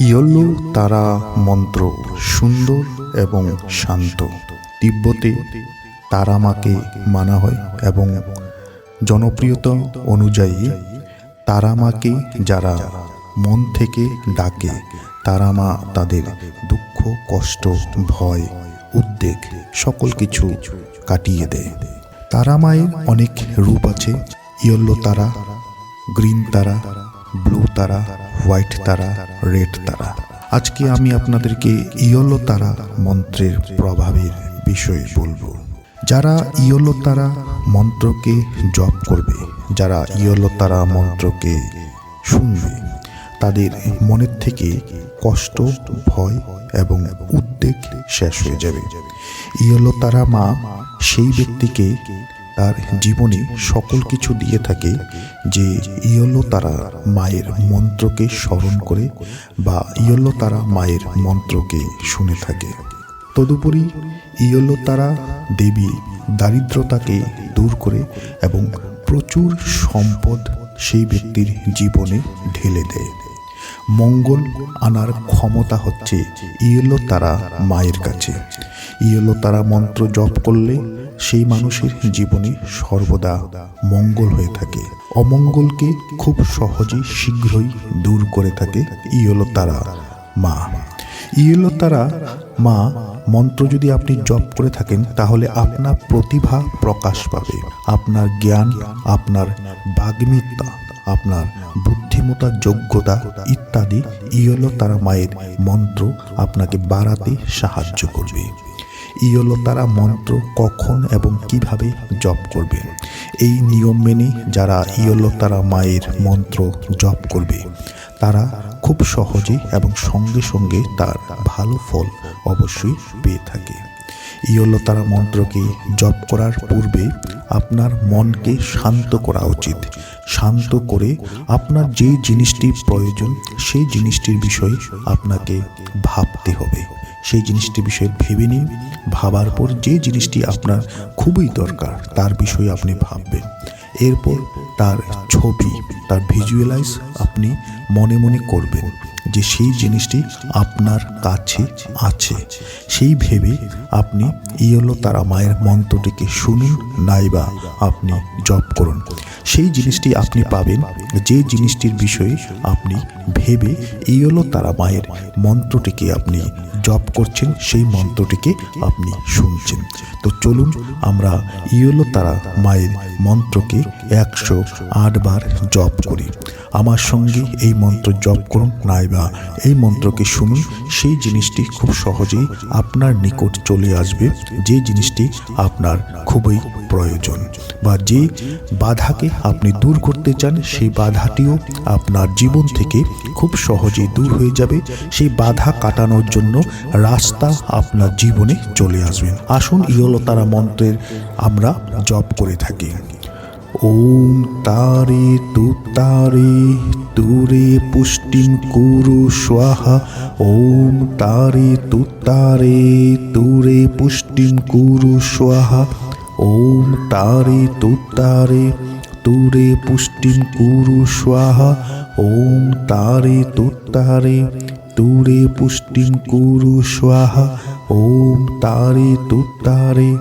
ইয়ল্লো তারা মন্ত্র সুন্দর এবং শান্ত। তিব্বতে তারামাকে মানা হয় এবং জনপ্রিয়তা অনুযায়ী তারামাকে যারা মন থেকে ডাকে, তারামা তাদের দুঃখ, কষ্ট, ভয়, উদ্বেগ সকল কিছু কাটিয়ে দেয়। তারামায়ের অনেক রূপ আছে। ইয়ল্লো তারা, গ্রিন তারা, ব্লু তারা হোয়াইট তারা, রেড তারা। আজকে আমি আপনাদেরকে ইয়লো তারা মন্ত্রের প্রভাবের বিষয়ে বলব। যারা ইয়লো তারা মন্ত্রকে জপ করবে, যারা ইয়লো তারা মন্ত্রকে শুনবে, তাদের মনের থেকে কষ্ট, ভয় এবং উদ্বেগ শেষ হয়ে যাবে। ইয়লো তারা মা, সেই ব্যক্তিকে তার জীবনে সকল কিছু দিয়ে থাকে যে ইয়লো তারা মায়ের মন্ত্রকে স্মরণ করে বা ইয়লো তারা মায়ের মন্ত্রকে শুনে থাকে। তদুপরি ইয়লো তারা দেবী দারিদ্রতাকে দূর করে এবং প্রচুর সম্পদ সেই ব্যক্তির জীবনে ঢেলে দেয়। মঙ্গল আনার ক্ষমতা হচ্ছে ইয়েলো তারা মায়ের কাছে। ইয়েলো তারা মন্ত্র জপ করলে সেই মানুষের জীবনে সর্বদা মঙ্গল হয়ে থাকে। অমঙ্গলকে খুব সহজেই শীঘ্রই দূর করে থাকে ইয়েলো তারা মা। ইয়েলো তারা মা, মন্ত্র যদি আপনি জপ করে থাকেন, তাহলে আপনার প্রতিভা প্রকাশ পাবে। আপনার জ্ঞান, আপনার বাগ্মিতা আপনার বুদ্ধিমতা যোগ্যতা ইত্যাদি ইয়লো তারা মায়ের মন্ত্র আপনাকে বাড়াতে সাহায্য করবে। ইয়লো তারা মন্ত্র কখন এবং কীভাবে জপ করবে। এই নিয়ম মেনে যারা ইয়লো তারা মায়ের মন্ত্র জপ করবে, তারা খুব সহজে এবং সঙ্গে সঙ্গে তার ভালো ফল অবশ্যই পেয়ে থাকে। ইয়লো তারা মন্ত্রকে জপ করার পূর্বে আপনার মনকে শান্ত করা উচিত। শান্ত করে আপনার যে জিনিসটি প্রয়োজন, সেই জিনিসটির বিষয়ে আপনাকে ভাবতে হবে। সেই জিনিসটি বিষয়ে ভেবে নিন। ভাবার পর যে জিনিসটি আপনার খুবই দরকার, তার বিষয়ে আপনি ভাববেন। এরপর তার ছবি, তার ভিজুয়ালাইজ আপনি মনে মনে করবেন যে সেই জিনিসটি আপনার কাছে আছে। সেই ভেবে আপনি ইয়েলো তারা মায়ের মন্ত্রটিকে শুনুন, নাইবা আপনি জপ করুন। সেই জিনিসটি আপনি পাবেন, যে জিনিসটির বিষয়ে আপনি ভেবে ইয়েলো তারা মায়ের মন্ত্রটিকে আপনি জপ করছেন, সেই মন্ত্রটিকে আপনি শুনছেন। তো চলুন আমরা ইয়েলো তারা মায়ের মন্ত্রকে একশো আটবার জপ করি। আমার সঙ্গে এই মন্ত্র জপ করুন নাইবা এই মন্ত্রকে শুনুন, সেই জিনিসটি খুব সহজেই আপনার নিকট চলে আসবে, যে জিনিসটি আপনার খুবই প্রয়োজন বা যে বাধাকে আপনি দূর করতে চান, সেই বাধাটিও আপনার জীবন থেকে খুব সহজেই দূর হয়ে যাবে, সেই বাধা কাটানোর জন্য রাস্তা আপনার জীবনে চলে আসবে। আসুন ইয়লতারা মন্ত্রের আমরা জপ করে থাকি। ওম তারে তুতারে তুরে পুষ্টিম কুরু স্বাহা। ওম তারে তুতারে তুরে পুষ্টিম কুরু স্বাহা। ওম তারে তুতারে তুরে পুষ্টিম কুরু স্বাহা। ওম তারে তুতারে তুরে পুষ্টিম কুরু স্বাহা। ওম তারে তুতারে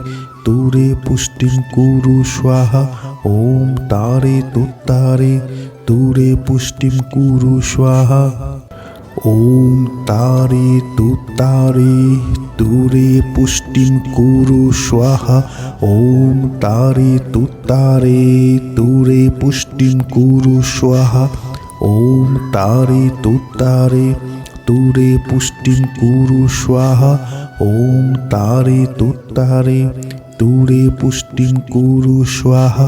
তুরে পুষ্টিম কুরু স্বাহা। ॐ तारे तुत्तारे दूरे पुष्टिं कुरु स्वाहा ॐ तारे तुत्तारे दूरे पुष्टिं कुरु स्वाहा ॐ तारे तुत्तारे दूरे पुष्टिं कुरु स्वाहा ॐ तारे तुत्तारे दूरे पुष्टिं कुरु स्वाहा ॐ तारे तुत्तारे दूरे पुष्टिं कुरु स्वाहा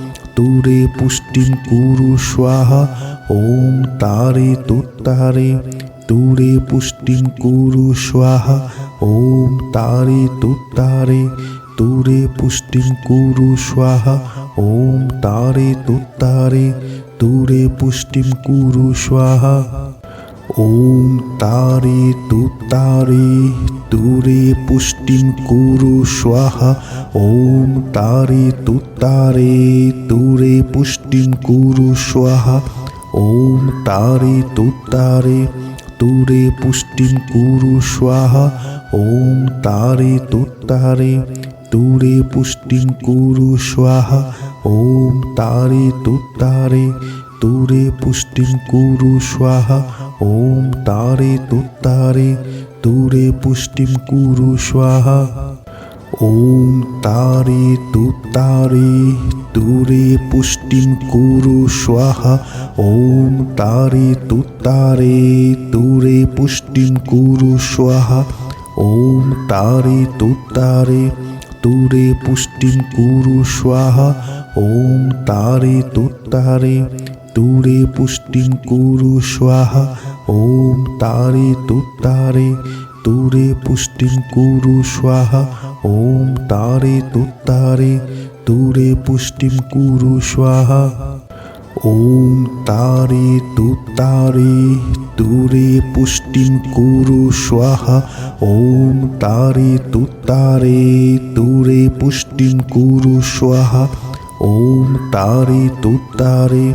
তুরে পুষ্টিম কুরু স্বাহা, ওম তারে তুত্তারে দূরে পুষ্টিম কুরু স্বাহা, ওম তারে তুত্তারে দূরে পুষ্টিম কুরু স্বাহা, ওম তারে তুত্তারে দূরে পুষ্টিম কুরু স্বাহা। ওম তারে তুত্তারে তুরে পুষ্টিম কুরু স্বাহা। ওম তারে তুত্তারে তুরে পুষ্টিম কুরু স্বাহা। ওম তারে তুত্তারে তুরে পুষ্টিম কুরু স্বাহা। ওম তারে তুত্তারে তুরে পুষ্টিম কুরু স্বাহা। ওম তারে তুত্তারে তুরে পুষ্টিম কুরু স্বাহা। ॐ तारे तुत्तारे तूरे पुष्टिं कुरु स्वाहा ॐ तारे तुत्तारे तूरे पुष्टिं कुरु स्वाहा ॐ तारे तुत्तारे तूरे पुष्टिं कुरु स्वाहा ॐ तारे तुत्तारे तूरे पुष्टिं कुरु स्वाहा ॐ तारे तुत्तारे দূরে পুষ্টিং কুরু স্বাহা, ওম তারে তু তারে দূরে পুষ্টিং কুরু স্বাহা, ওম তারে তু তারে দূরে পুষ্টিং কুরু স্বাহা, ওম তারে তু তারে দূরে পুষ্টিম কুরু স্বাহা, ওম তারে তু তারে দূরে পুষ্টিম কুরু স্বাহা, ওম তারে তু তারে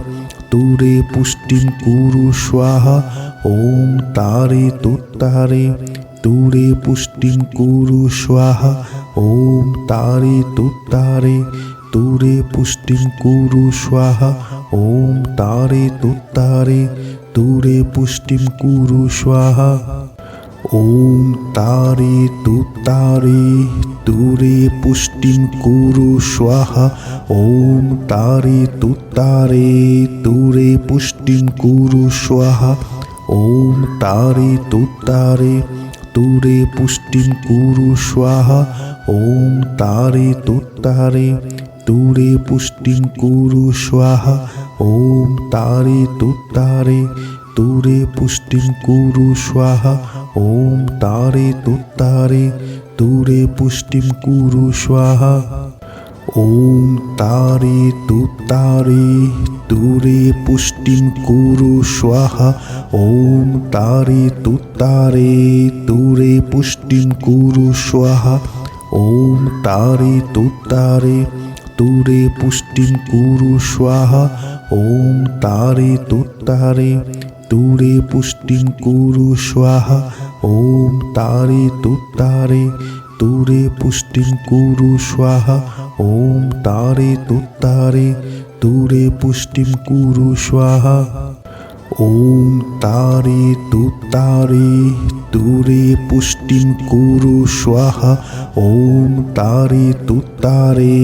তুরে পুষ্টিম কুরু স্বাহা, ওম তারে তোতারে তুরে পুষ্টিম কুরু স্বাহা, ওম তারে তোতারে তুরে পুষ্টিম কুরু স্বাহা, ওম তারে তোতারে তুরে পুষ্টিম কুরু স্বাহা। ॐ तारे तुत्तारे तूरे पुष्टिं कुरु स्वाहा ॐ तारे तुत्तारे तूरे पुष्टिं कुरु स्वाहा ॐ तारे तुत्तारे तूरे पुष्टिं कुरु स्वाहा ॐ तारे तुत्तारे तूरे पुष्टिं कुरु स्वाहा ॐ तारे तुत्तारे तूरे তুরে পুষ্টিম কুরু স্বাহা। ওম তারে তুত্তারে তুরে পুষ্টিম কুরু স্বাহা। ওম তারে তুতারে তুরে পুষ্টিম কুরু স্বাহা। ওম তারে তুতারে তুরে পুষ্টিম কুরু স্বাহা। ওম তারে তুতারে তুরে পুষ্টিম কুরু স্বাহা। ওম তারে তুতারে দূরে পুষ্টিম কুরু স্বাহা, ওম তারে তু তারে দূরে পুষ্টিম কুরু স্বাহা, ওম তারে তু তারে দূরে পুষ্টিম কুরু স্বাহা, ওম তারে তু তারে দূরে পুষ্টিম কুরু স্বাহা, ওম তারে তু তারে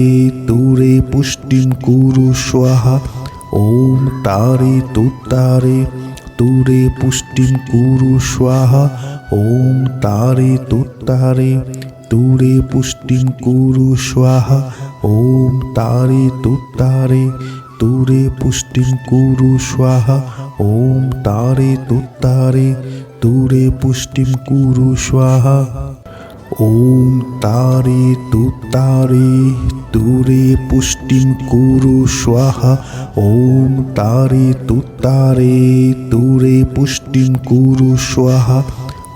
দূরে পুষ্টিম কুরু স্বাহা, ওম তারে তু তারে তুরে পুষ্টিম কুরু স্বাহা, ওম তারে তুত্তারে তুরে পুষ্টিম কুরু স্বাহা, ওম তারে তুত্তারে তুরে পুষ্টিম কুরু স্বাহা, ওম তারে তুত্তারে তুরে পুষ্টিম কুরু স্বাহা। ॐ तारे तुत्तारे तूरे पुष्टिं कुरु स्वाहा ॐ तारे तुत्तारे तूरे पुष्टिं कुरु स्वाहा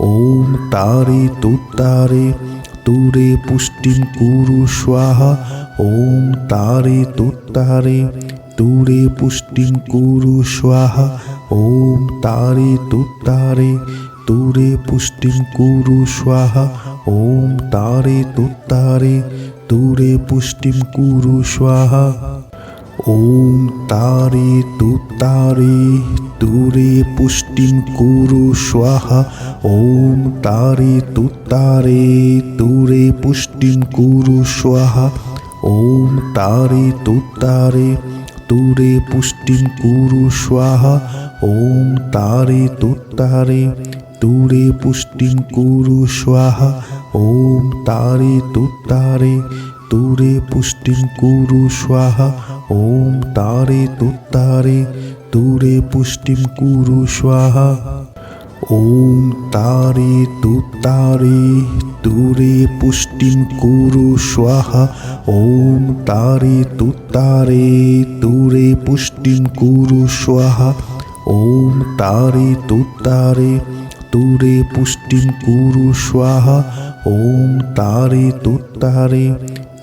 ॐ तारे तुत्तारे तूरे पुष्टिं कुरु स्वाहा ॐ तारे तुत्तारे तूरे पुष्टिं कुरु स्वाहा ॐ तारे तुत्तारे तूरे पुष्टिं कुरु स्वाहा ॐ तारे तुत्तारे तूरे पुष्टिं कुरु स्वाहा ॐ तारे तुत्तारे तूरे पुष्टिं कुरु स्वाहा ॐ तारे तुत्तारे तूरे पुष्टिं कुरु स्वाहा ॐ तारे तुत्तारे तूरे पुष्टिं कुरु स्वाहा ॐ तारे तुत्तारे तूरे पुष्टिं कुरु स्वाहा ॐ तारे तुत्तारे तूरे पुष्टिं कुरु स्वाहा ॐ तारे तुत्तारे तूरे पुष्टिं कुरु स्वाहा ॐ तारे तुत्तारे तूरे पुष्टिं कुरु स्वाहा ॐ तारे तुत्तारे तूरे पुष्टिं कुरु स्वाहा ॐ तारे तुत्तारे तूरे पुष्टिं कुरु स्वाहा ॐ तारे तुत्तारे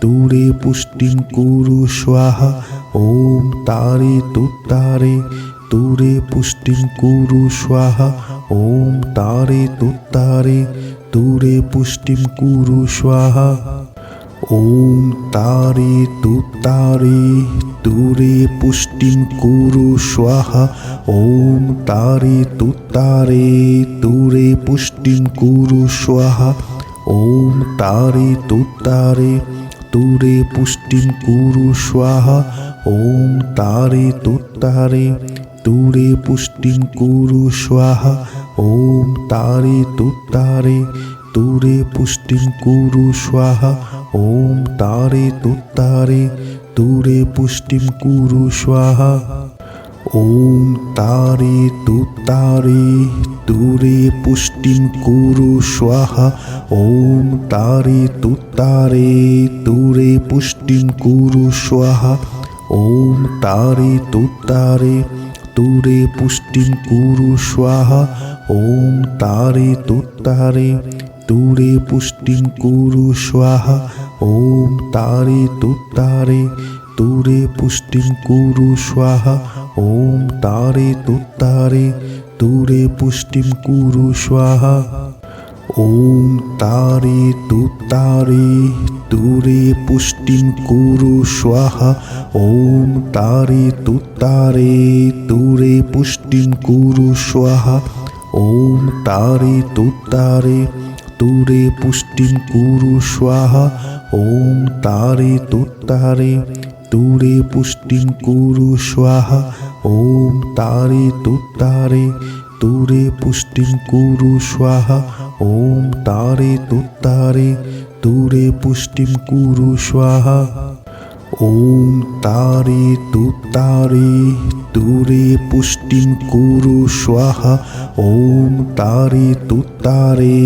तूरे पुष्टिं कुरु स्वाहा ॐ तारे तुत्तारे तूरे पुष्टिं कुरु स्वाहा ॐ तारे तुत्तारे तूरे पुष्टिं कुरु स्वाहा ॐ तारे तुत्तारे तूरे पुष्टिं कुरु स्वाहा ॐ तारे तुत्तारे तूरे पुष्टिं कुरु स्वाहा ॐ तारे तुत्तारे तूरे पुष्टिं कुरु स्वाहा ওম তারে তুতারে তুরে পুষ্টিম কুরু স্বাহা ওম তারে তুতারে তুরে পুষ্টিম কুরু স্বাহা ওম তারে তুতারে তুরে পুষ্টিম কুরু স্বাহা ওম তারে তু তারে, তুরে পুষ্টিম কুরু স্বাহা। ওম তারে তু তারে, তুরে পুষ্টিম কুরু স্বাহা। ওম তারে তু তারে, তুরে পুষ্টিম কুরু স্বাহা। ওম তারে তু তারে, তুরে পুষ্টিম কুরু স্বাহা। ওম তারে তু তারে তারে পুষ্টিং কুরু স্বাহা। ওম তারে তুতারে তুরে পুষ্টিং কুরু স্বাহা। ওম তারে তুতারে তুরে পুষ্টিং কুরু স্বাহা। ওম তারে তুতারে তুরে পুষ্টিং কুরু স্বাহা। ওম তারে তুতারে তুরে পুষ্টিং কুরু স্বাহা। ওম তারে তুতারে তুরে পুষ্টিং কুরু স্বাহা, ওম তারে তুতারে তুরে পুষ্টিং কুরু স্বাহা, ওম তারে তুতারে তুরে পুষ্টিং কুরু স্বাহা, ওম তারে তুতারে তুরে পুষ্টিং কুরু স্বাহা, ওম তারে তুতারে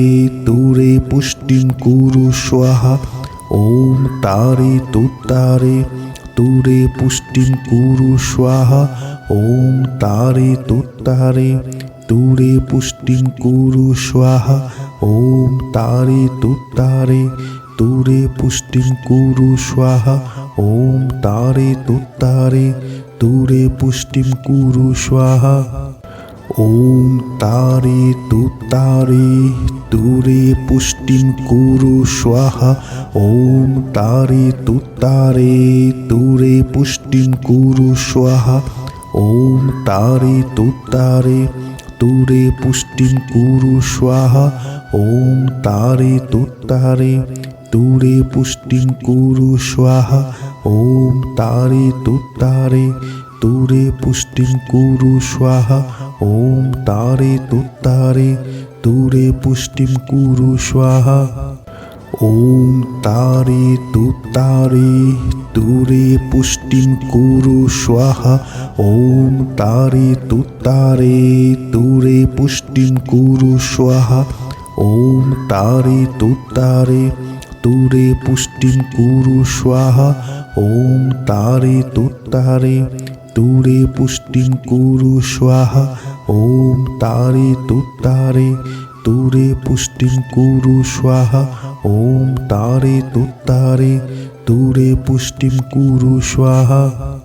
তুরে পুষ্টিং কুরু স্বাহা, ওম তারে তুতারে তুরে পুষ্টিম কুরু স্বাহা, ওম তারে তুতারে তুরে পুষ্টিম কুরু স্বাহা, ওম তারে তুতারে তুরে পুষ্টিম কুরু স্বাহা, ওম তারে তুতারে তুরে পুষ্টিম কুরু স্বাহা। ওম তারে তু তারে, তুরে পুষ্টিম কুরু স্বাহা। ওম তারে তু তারে, তুরে পুষ্টিম কুরু স্বাহা। ওম তারে তু তারে, তুরে পুষ্টিম কুরু স্বাহা। ওম তারে তু তারে, তুরে পুষ্টিম কুরু স্বাহা। ওম তারে তু তারে, তুরে পুষ্টিম কুরু স্বাহা। ॐ तारे तुत्तारे दूरे पुष्टिं कुरु स्वाहा ॐ तारे तुत्तारे दूरे पुष्टिं कुरु स्वाहा ॐ तारे तुत्तारे दूरे पुष्टिं कुरु स्वाहा ॐ तारे तुत्तारे दूरे पुष्टिं कुरु स्वाहा ॐ तारे तुत्तारे দূরে পুষ্টিম কুরু স্বাহা, ওম তারে তু তারে দূরে পুষ্টিম কুরু স্বাহা, ওম তারে তু তারে দূরে পুষ্টিম কুরু স্বাহা।